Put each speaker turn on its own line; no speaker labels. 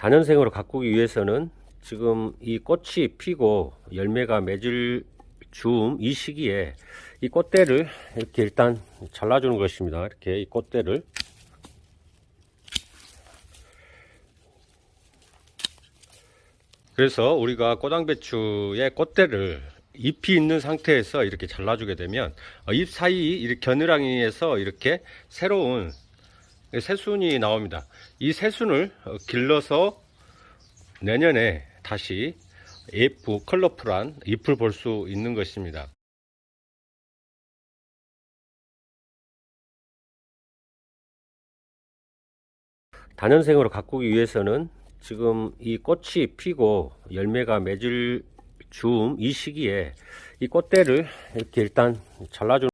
단연생으로 가꾸기 위해서는 지금 이 꽃이 피고 열매가 맺을 즈음 이 시기에 이 꽃대를 이렇게 일단 잘라주는 것입니다. 이렇게 이 꽃대를 그래서 우리가 꼬당배추의 꽃대를 잎이 있는 상태에서 이렇게 잘라주게 되면 어, 잎 사이 이렇게 겨느랑이에서 이렇게 새로운 새순이 나옵니다. 이 새순을 어, 길러서 내년에 다시 예쁘 컬러풀한 잎을 볼 수 있는 것입니다. 단연생으로 가꾸기 위해서는 지금 이 꽃이 피고 열매가 맺을 즈음 이 시기에 이 꽃대를 이렇게 일단 잘라주는